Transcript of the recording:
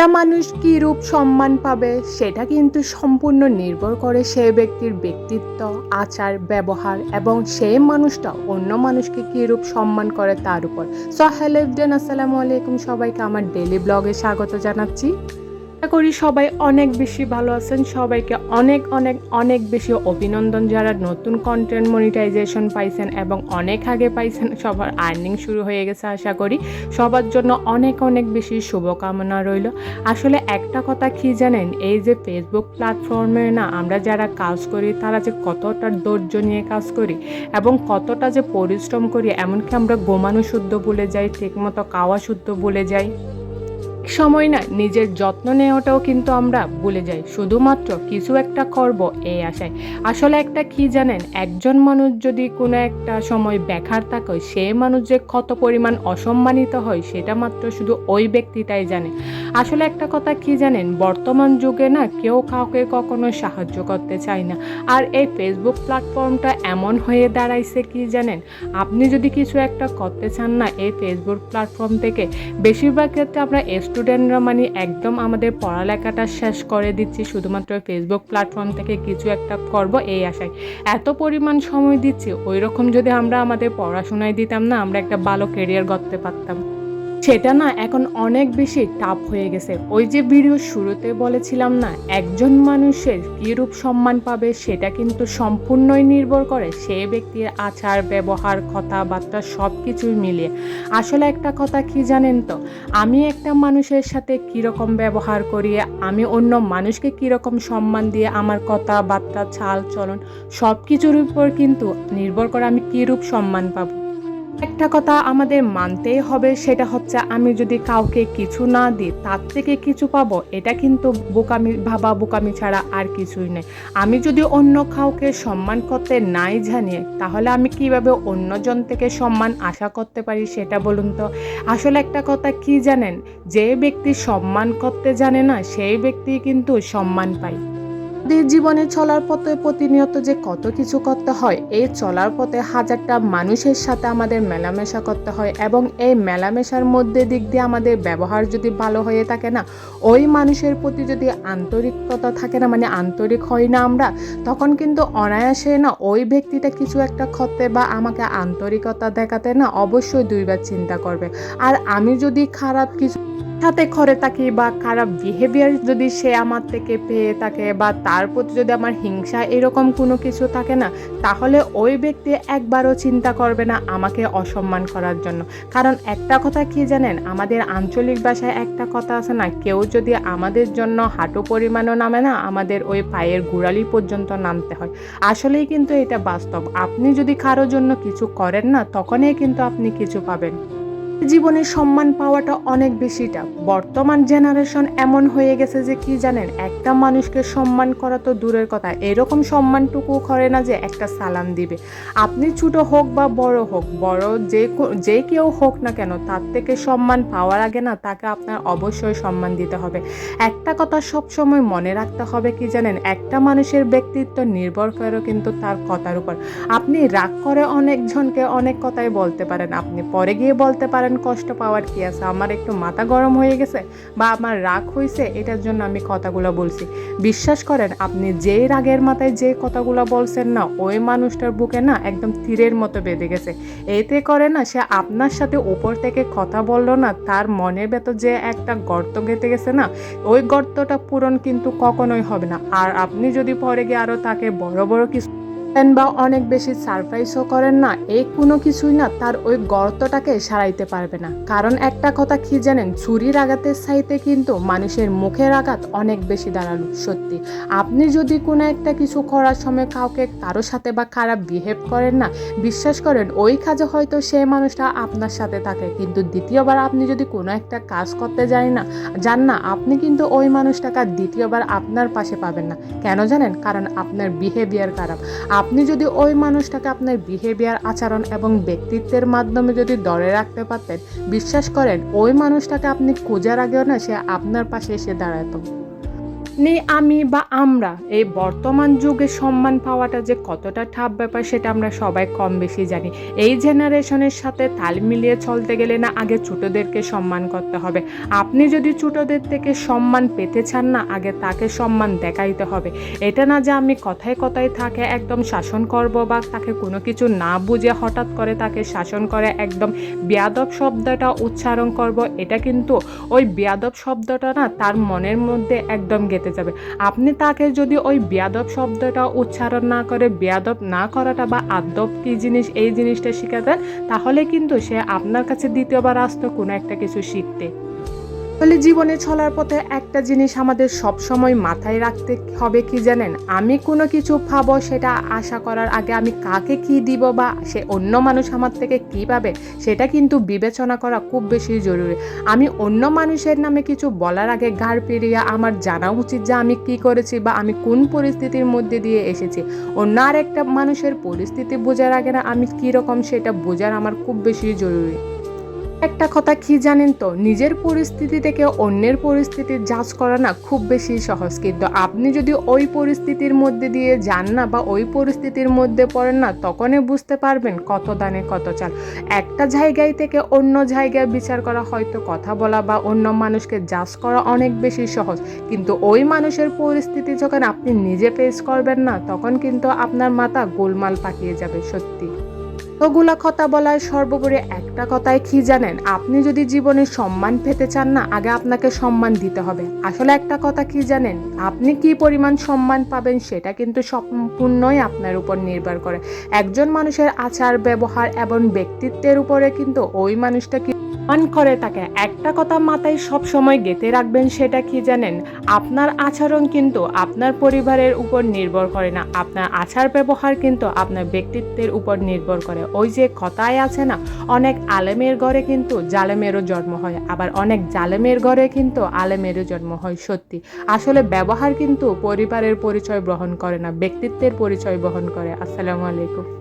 একটা মানুষ কী রূপ সম্মান পাবে, সেটা কিন্তু সম্পূর্ণ নির্ভর করে সে ব্যক্তির ব্যক্তিত্ব, আচার, ব্যবহার এবং সে মানুষটা অন্য মানুষকে কী রূপ সম্মান করে তার উপর। সো, হ্যালো আসসালামু আলাইকুম সবাইকে। আমার ডেলি ব্লগে স্বাগত জানাচ্ছি। আশা করি সবাই অনেক বেশি ভালো আছেন। সবাইকে অনেক অনেক অনেক বেশি অভিনন্দন। যারা নতুন কন্টেন্ট মনিটাইজেশন পাইছেন এবং অনেক আগে পাইছেন, সবার আর্নিং শুরু হয়ে গেছে আশা করি। সবার জন্য অনেক অনেক বেশি শুভকামনা রইল। আসলে একটা কথা কি জানেন? এই যে ফেসবুক প্ল্যাটফর্মে না আমরা যারা কাজ করি, তারা যে কতটা ধৈর্য নিয়ে কাজ করি এবং কতটা যে পরিশ্রম করি, এমনকি আমরা ঘুমানো শুদ্ধ বলে যাই, ঠিকমতো খাওয়া শুদ্ধ বলে যাই। সময় না নিজের যত্ন নেওয়াটাও কিন্তু আমরা ভুলে যাই। শুধুমাত্র কিছু একটা করব এই আশায়। আসলে একটা কি জানেন? একজন মানুষ যদি কোনো একটা সময় বেকার থাকে, সে মানুষ যে কত পরিমাণ অসম্মানিত হয়, সেটা মাত্র শুধু ওই ব্যক্তিটাই জানে। আসলে একটা কথা কি জানেন? বর্তমান যুগে না কেউ কাউকে কখনো সাহায্য করতে চায় না। আর এই ফেসবুক প্ল্যাটফর্মটা এমন হয়ে দাঁড়াইছে কি জানেন? আপনি যদি কিছু একটা করতে চান না, এই ফেসবুক প্ল্যাটফর্ম থেকে বেশিরভাগ ক্ষেত্রে আমরা স্টুডেন্টরা মানে একদম আমাদের পড়ালেখাটা শেষ করে দিচ্ছি, শুধুমাত্র ফেসবুক প্ল্যাটফর্ম থেকে কিছু একটা করব এই আশায়। এত পরিমাণ সময় দিচ্ছি ওই রকম যদি আমরা আমাদের পড়াশোনায় দিতাম না, আমরা একটা ভালো কেরিয়ার গড়তে পারতাম। সেটা না এখন অনেক বেশি টাফ হয়ে গেছে। ওই যে ভিডিও শুরুতে বলেছিলাম না, একজন মানুষের কীরূপ সম্মান পাবে সেটা কিন্তু সম্পূর্ণই নির্ভর করে সে ব্যক্তির আচার, ব্যবহার, কথাবার্তা সব কিছুই মিলিয়ে। আসলে একটা কথা কি জানেন তো? আমি একটা মানুষের সাথে কীরকম ব্যবহার করি, আমি অন্য মানুষকে কীরকম সম্মান দিয়ে আমার কথাবার্তা, চাল, চলন সব কিছুর উপর কিন্তু নির্ভর করে আমি কীরূপ সম্মান পাবো। একটা কথা আমাদের মানতেই হবে, সেটা হচ্ছে আমি যদি কাউকে কিছু না দিই, তার থেকে কিছু পাবো, এটা কিন্তু বোকামি, ভাবা, বোকামি ছাড়া আর কিছুই নেই। আমি যদি অন্য কাউকে সম্মান করতে নাই জানি, তাহলে আমি কীভাবে অন্যজন থেকে সম্মান আশা করতে পারি সেটা বলুন তো? আসলে একটা কথা কি জানেন? যে ব্যক্তি সম্মান করতে জানে না, সেই ব্যক্তি কিন্তু সম্মান পায়। জীবনে চলার পথে প্রতিনিয়ত যে কত কিছু করতে হয়, এই চলার পথে হাজারটা মানুষের সাথে আমাদের মেলামেশা করতে হয় এবং এই মেলামেশার মধ্যে দিক দিয়ে আমাদের ব্যবহার যদি ভালো হয়ে থাকে না, ওই মানুষের প্রতি যদি আন্তরিকতা থাকে না মানে আন্তরিক হই না আমরা, তখন কিন্তু অনায়াসে না ওই ব্যক্তিটা কিছু একটা করতে বা আমাকে আন্তরিকতা দেখাতে না অবশ্যই দুইবার চিন্তা করবে। আর আমি যদি খারাপ কিছু সাথে করে থাকি বা খারাপ বিহেভিয়ার যদি সে আমার থেকে পেয়ে থাকে বা তার প্রতি যদি আমার হিংসা এরকম কোনো কিছু থাকে না, তাহলে ওই ব্যক্তি একবারও চিন্তা করবে না আমাকে অসম্মান করার জন্য। কারণ একটা কথা কি জানেন? আমাদের আঞ্চলিক ভাষায় একটা কথা আছে না, কেউ যদি আমাদের জন্য হাঁটু পরিমাণও নামে না, আমাদের ওই পায়ের গোড়ালি পর্যন্ত নামতে হয়। আসলেই কিন্তু এটা বাস্তব। আপনি যদি কারোর জন্য কিছু করেন না, তখনই কিন্তু আপনি কিছু পাবেন। জীবনে সম্মান পাওয়াটা অনেক বেশিটা। বর্তমান জেনারেশন এমন হয়ে গেছে যে কি জানেন, একটা মানুষকে সম্মান করা তো দূরের কথা। এরকম সম্মানটুকু করে না যে একটা সালাম দিবে। আপনি ছোট হোক বা বড় হোক, বড় যে যে কেউ হোক না কেন, তার থেকে সম্মান পাওয়ার আগে না তাকে আপনার অবশ্যই সম্মান দিতে হবে। একটা কথা সব সময় মনে রাখতে হবে কি জানেন, একটা মানুষের ব্যক্তিত্ব নির্ভর করে কিন্তু তার কথার উপর। আপনি রাগ করে অনেকজনকে অনেক কথাই বলতে পারেন। আপনি পরে গিয়ে বলতে পারেন কষ্ট পাওয়ার কি আছে? আমার একটু মাথা গরম হয়ে গেছে বা আমার রাগ হয়েছে এটার জন্য আমি কথাগুলো বলছি। বিশ্বাস করেন, আপনি যেই রাগের মাথায় যে কথাগুলো বলছেন না, ওই মানুষটার বুকে না একদম তীরের মতো বেঁধে গেছে। এতে করে না সে আপনার সাথে উপর থেকে কথা বলল না, তার মনের ভেতর যে একটা গর্ত গেঁথে গেছে না, ওই গর্তটা পূরণ কিন্তু কখনোই হবে না। আর আপনি যদি পরে গিয়ে আরও তাকে বড় বড় কিছু বা অনেক বেশি সারপ্রাইজও করেন না এই কোনো কিছুই না তার ওই গর্তটাকে সারাইতে পারবে না। কারণ একটা কথা কি জানেন, ছুরির আঘাতের সাইতে কিন্তু মানুষের মুখের আঘাত অনেক বেশি দাঁড়াল, সত্যি। আপনি যদি কোনো একটা কিছু করার সময় কাউকে কারোর সাথে বা খারাপ বিহেভ করেন না, বিশ্বাস করেন ওই কাজে হয়তো সেই মানুষটা আপনার সাথে থাকে। কিন্তু দ্বিতীয়বার আপনি যদি কোনো একটা কাজ করতে যান না যান না, আপনি কিন্তু ওই মানুষটাকে দ্বিতীয়বার আপনার পাশে পাবেন না। কেন জানেন? কারণ আপনার বিহেভিয়ার খারাপ। আপনি যদি ওই মানুষটাকে আপনার বিহেভিয়ার আচরণ এবং ব্যক্তিত্বের মাধ্যমে যদি ধরে রাখতে পারতেন, বিশ্বাস করেন, ওই মানুষটাকে আপনি খোঁজার আগেও না সে আপনার পাশে এসে দাঁড়াতো। আপনি আমি বা আমরা, এই বর্তমান যুগে সম্মান পাওয়াটা যে কতটা ঠাপ ব্যাপার সেটা আমরা সবাই কম বেশি জানি। এই জেনারেশনের সাথে তাল মিলিয়ে চলতে গেলে না আগে ছোটোদেরকে সম্মান করতে হবে। আপনি যদি ছোটোদের থেকে সম্মান পেতে চান না, আগে তাকে সম্মান দেখাইতে হবে। এটা না যে আমি কথায় কথায় তাকে একদম শাসন করব বা তাকে কোনো কিছু না বুঝে হঠাৎ করে তাকে শাসন করে একদম বেয়াদব শব্দটা উচ্চারণ করব, এটা কিন্তু ওই বেয়াদব শব্দটা না তার মনের মধ্যে একদম গেঁথে যাবে। আপনি তাকে যদি ওই বেয়াদব শব্দটা উচ্চারণ না করে, বেয়াদব না করাটা বা আদব কী জিনিস, এই জিনিসটা শিখে দেন তাহলে কিন্তু সে আপনার কাছে দ্বিতীয়বার আসতো কোনো একটা কিছু শিখতে। তাহলে জীবনে চলার পথে একটা জিনিস আমাদের সব সময় মাথায় রাখতে হবে কি জানেন? আমি কোনো কিছু পাবো সেটা আশা করার আগে আমি কাকে কি দিব বা সে অন্য মানুষ আমার থেকে কী পাবে, সেটা কিন্তু বিবেচনা করা খুব বেশি জরুরি। আমি অন্য মানুষের নামে কিছু বলার আগে ঘাড় পেরিয়ে আমার জানা উচিত যে আমি কি করেছি বা আমি কোন পরিস্থিতির মধ্যে দিয়ে এসেছি। অন্য আরেকটা মানুষের পরিস্থিতি বোঝার আগে না আমি কীরকম সেটা বোঝার আমার খুব বেশি জরুরি। একটা কথা কি জানেন তো? নিজের পরিস্থিতি থেকে অন্যের পরিস্থিতি জাজ করা না খুব বেশি সহজ। কিন্তু আপনি যদি ওই পরিস্থিতির মধ্যে দিয়ে যান না বা ওই পরিস্থিতির মধ্যে পড়েন না, তখনই বুঝতে পারবেন কত দানে কত চাল। একটা জায়গায় থেকে অন্য জায়গায় বিচার করা হয়তো কথা বলা বা অন্য মানুষকে জাজ করা অনেক বেশি সহজ। কিন্তু ওই মানুষের পরিস্থিতি যখন আপনি নিজে ফেস করবেন না, তখন কিন্তু আপনার মাথা গোলমাল পাকিয়ে যাবে, সত্যি। ওগুলা কথা বলার সর্বোপরি একটা কথাই কি জানেন? আপনি যদি জীবনে সম্মান পেতে চান না, আগে আপনাকে সম্মান দিতে হবে। আসলে একটা কথা কি জানেন? আপনি কি পরিমাণ সম্মান পাবেন সেটা কিন্তু সম্পূর্ণই আপনার উপর নির্ভর করে। একজন মানুষের আচার, ব্যবহার এবং ব্যক্তিত্বের উপরে কিন্তু ওই মানুষটা কি মান করে তাকে, একটা কথা মাথায় সব সময় গেঁথে রাখবেন সেটা কি জানেন? আপনার আচরণ কিন্তু আপনার পরিবারের উপর নির্ভর করে না। আপনার আচার ব্যবহার কিন্তু আপনার ব্যক্তিত্বের উপর নির্ভর করে। ওই যে কথায় আছে না, অনেক আলেমের ঘরে কিন্তু জালেমেরও জন্ম হয়। আবার অনেক জালেমের ঘরে কিন্তু আলেমেরও জন্ম হয়, সত্যি। আসলে ব্যবহার কিন্তু পরিবারের পরিচয় বহন করে না, ব্যক্তিত্বের পরিচয় বহন করে। আসসালামু আলাইকুম।